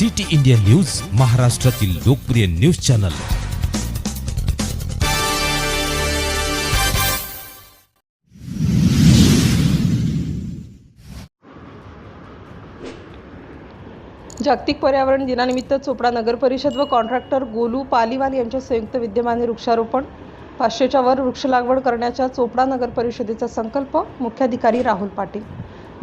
City India news महाराष्ट्रातील लोकप्रिय news channel. जागतिक पर्यावरण दिनानिमित्त चोपडा नगर परिषद व कॉन्ट्रॅक्टर गोलू पालीवाल यांच्या संयुक्त विद्यमाने वृक्षारोपण. पाचशेच्या वर वृक्ष लागवड करण्याच्या चोपडा नगर परिषदेचा संकल्प मुख्याधिकारी राहुल पाटील.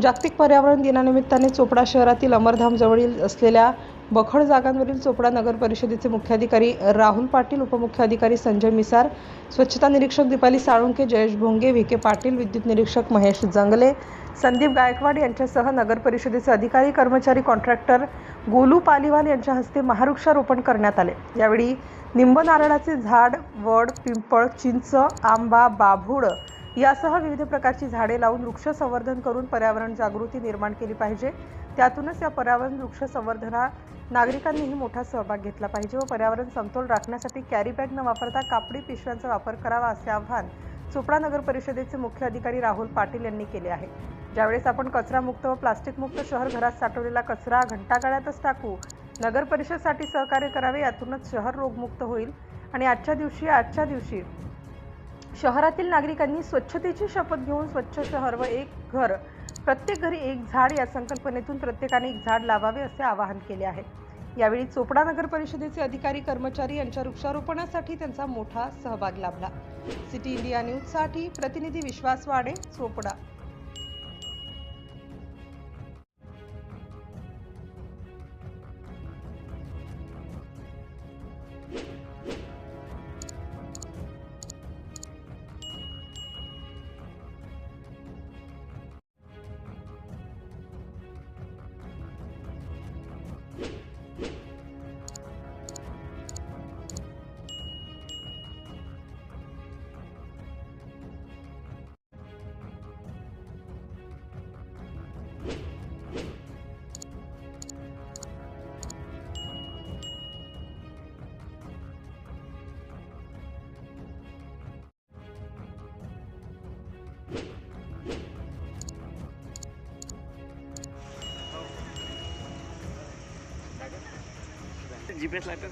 जागतिक पर्यावरण दिनानिमित्ताने चोपडा शहरातील अमरधामजवळील असलेल्या बखड जागांवरील चोपडा नगर परिषदेचे मुख्याधिकारी राहुल पाटील उपमुख्याधिकारी संजय मिसार स्वच्छता निरीक्षक दीपाली साळुंके जयेश भोंगे व्ही के पाटील विद्युत निरीक्षक महेश जंगले संदीप गायकवाड यांच्यासह नगर परिषदेचे अधिकारी कर्मचारी कॉन्ट्रॅक्टर गोलू पालिवाल यांच्या हस्ते महावृक्षारोपण करण्यात आले. यावेळी निंब नारळाचे झाड वड पिंपळ चिंच आंबा बाभूळ यासह विविध प्रकारची झाडे लावून वृक्ष संवर्धन करून पर्यावरण जागृती निर्माण केली पाहिजे. त्यातूनच या पर्यावरण वृक्ष संवर्धनात नागरिकांनीही मोठा सहभाग घेतला पाहिजे व पर्यावरण समतोल राखण्यासाठी कॅरी बॅग न वापरता कापडी पिशव्यांचा वापर करावा असे आवाहन चोपडा नगर परिषदेचे मुख्य अधिकारी राहुल पाटील यांनी केले आहे. ज्यावेळेस आपण कचरामुक्त व प्लास्टिकमुक्त शहर घरात साठवलेला कचरा घंटागाड्यातच टाकू नगर परिषदसाठी सहकार्य करावे यातूनच शहर रोगमुक्त होईल. आणि आजच्या दिवशी आजच्या दिवशी शहरातील नागरिकांनी स्वच्छतेची शपथ घेऊन स्वच्छ शहर व एक घर प्रत्येक घरी एक झाड या संकल्पनेतून प्रत्येकाने एक झाड लावावे असे आवाहन केले आहे. यावेळी चोपडा नगर परिषदेचे अधिकारी कर्मचारी यांच्या वृक्षारोपणासाठी त्यांचा मोठा सहभाग लाभला. सिटी इंडिया न्यूजसाठी प्रतिनिधी विश्वास वाडे चोपडा. जीपीएस लागतात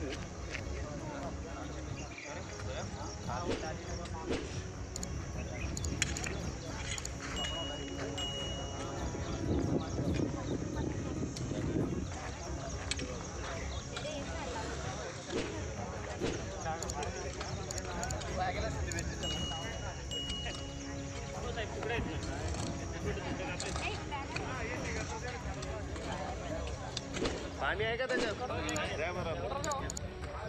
पाणी आहे का त्याच्यात द्या बरं.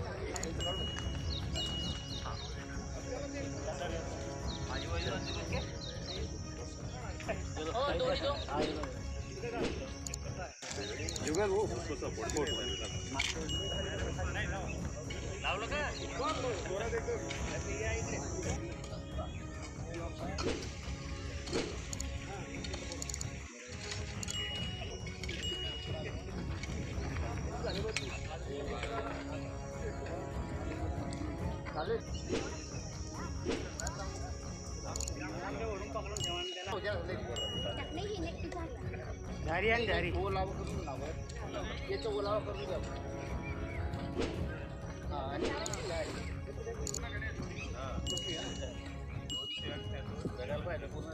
जुगाल हो कसं पोट लावलं का झारी आणि झारी ओलावा करून लावा. याचा ओलावा करून द्या हा, आणि पूर्ण.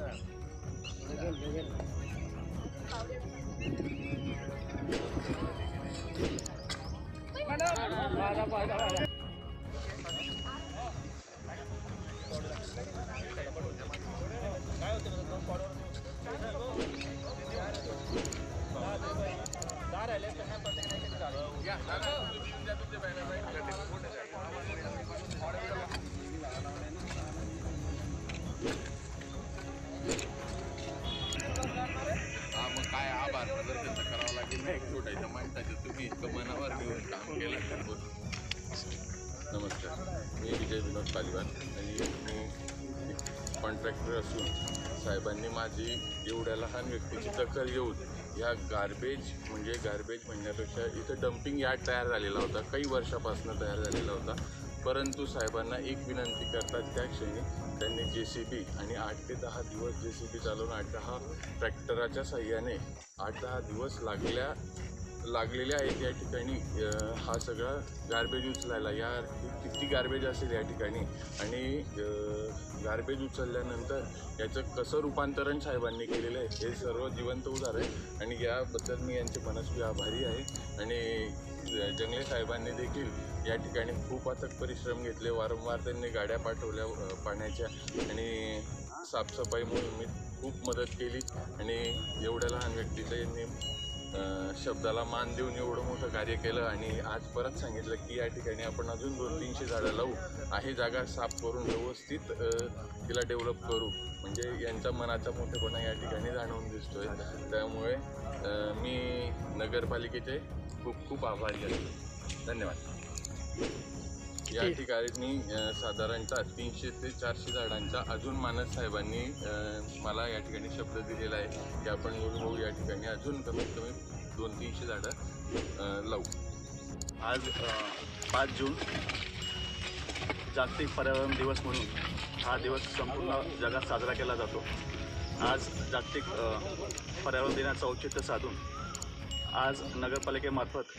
माणसाचं तुम्ही इतकं मनावर घेऊन काम केलं नमस्कार. मी विजय विनोद पालिवान आणि मी कॉन्ट्रॅक्टर असून साहेबांनी माझी एवढ्या लहान व्यक्तीची दखल घेऊन ह्या गार्बेज म्हणजे गार्बेज म्हणण्यापेक्षा इथं डम्पिंग यार्ड तयार झालेला होता काही वर्षापासून तयार झालेला होता परंतु साहेबांना एक विनंती करतात त्या क्षणी त्यांनी जे सी बी आणि आठ ते दहा दिवस जे सी बी चालवून आठ दहा ट्रॅक्टराच्या साह्याने आठ दहा दिवस लागल्या लागलेले आहेत या ठिकाणी. हा सगळा गार्बेज उचलायला या किती गार्बेज असेल या ठिकाणी? आणि गार्बेज उचलल्यानंतर याचं कसं रूपांतरण साहेबांनी केलेलं आहे हे सर्व जिवंत उदाहरण आहे. आणि याबद्दल मी यांचे मनस्वी आभारी आहे. आणि जंगले साहेबांनी देखील या ठिकाणी खूप अथक परिश्रम घेतले. वारंवार त्यांनी गाड्या पाठवल्या पाण्याच्या. आणि साफसफाई मोहिमेत खूप मदत केली. आणि एवढ्या लहान व्यक्तीला यांनी शब्दाला मान देऊन एवढं मोठं कार्य केलं आणि आज परत सांगितलं की या ठिकाणी आपण अजून दोन तीनशे झाडं लावू. आहे जागा साफ करून व्यवस्थित तिला डेव्हलप करू. म्हणजे यांच्या मनाचा मोठेपणा या ठिकाणी जाणवून दिसतोय. त्यामुळे मी नगरपालिकेचे खूप खूप आभारी आहे. धन्यवाद. या ठिकाणी साधारणतः तीनशे ते चारशे झाडांचा अजून मानस साहेबांनी मला या ठिकाणी शब्द दिलेला आहे की आपण भाऊ या ठिकाणी अजून कमीत कमी दोन तीनशे झाडं लावू. आज पाच जून जागतिक पर्यावरण दिवस म्हणून हा दिवस संपूर्ण जगात साजरा केला जातो. आज जागतिक पर्यावरण दिनाचं औचित्य साधून आज नगरपालिकेमार्फत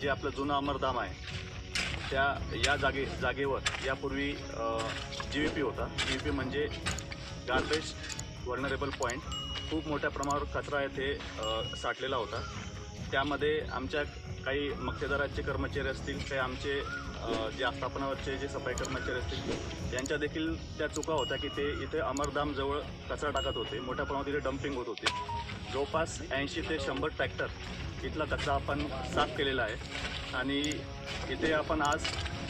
जे आपलं जुनं अमरधाम आहे त्या या जागे जागेवर यापूर्वी जी व्ही पी होता. जी व्ही पी म्हणजे गार्बेज वर्नरेबल पॉईंट खूप मोठ्या प्रमाणावर कचरा येथे साठलेला होता. त्यामध्ये आमच्या काही मक्तेदाराचे कर्मचारी असतील काही आमचे जे आस्थापनावरचे जे सफाई कर्मचारी असतील यांच्या देखील त्या चुका होत्या की ते इथे अमरधामजवळ कचरा टाकत होते. मोठ्या प्रमाणात इथे डम्पिंग होत होते. जवळपास ऐंशी ते शंभर ट्रॅक्टर इथला कचरा आपण साफ केलेला आहे. आणि इथे आपण आज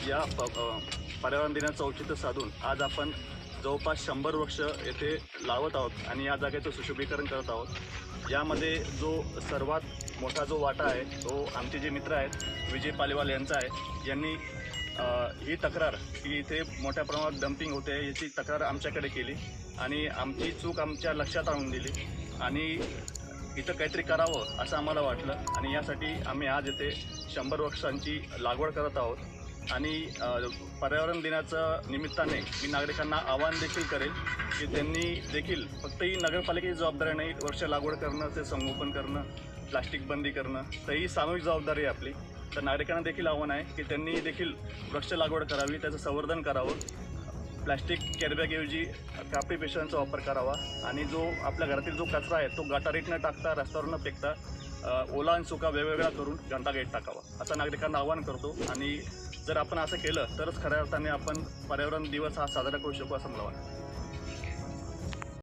या पर्यावरण दिनाचं औचित्य साधून आज आपण जवळपास शंभर वृक्ष येथे लावत आहोत आणि या जागेचं सुशोभीकरण करत आहोत. यामध्ये जो सर्वात मोठा जो वाटा आहे तो आमचे जे मित्र आहेत विजय पालेवाल यांचा आहे. यांनी ही तक्रार की इथे मोठ्या प्रमाणात डम्पिंग होते याची तक्रार आमच्याकडे केली आणि आमची चूक आमच्या लक्षात आणून दिली आणि इथं काहीतरी करावं असं आम्हाला वाटलं आणि यासाठी आम्ही आज येथे शंभर वृक्षांची लागवड करत आहोत. आणि पर्यावरण दिनाच्या निमित्ताने मी नागरिकांना आवाहन देखील करेल की त्यांनी देखील फक्त ही नगरपालिकेची जबाबदारी नाही वृक्ष लागवड करणं ते संगोपन करणं प्लास्टिक बंदी करणं तर ही सामूहिक जबाबदारी आहे आपली. तर नागरिकांना देखील आव्हान आहे की त्यांनी देखील वृक्ष लागवड करावी त्याचं संवर्धन करावं. प्लॅस्टिक कॅरीबॅगऐवजी कापडी पिशव्यांचा वापर करावा आणि जो आपल्या घरातील जो कचरा आहे तो गटारीत न टाकता रस्त्यावर न फेकता ओला आणि सुका वेगवेगळा करून घंटागेट टाकावा असं नागरिकांना आवाहन करतो. आणि जर आपण असं केलं तरच खऱ्या अर्थाने आपण पर्यावरण दिवस हा साजरा करू शकू असं मला वाटतं.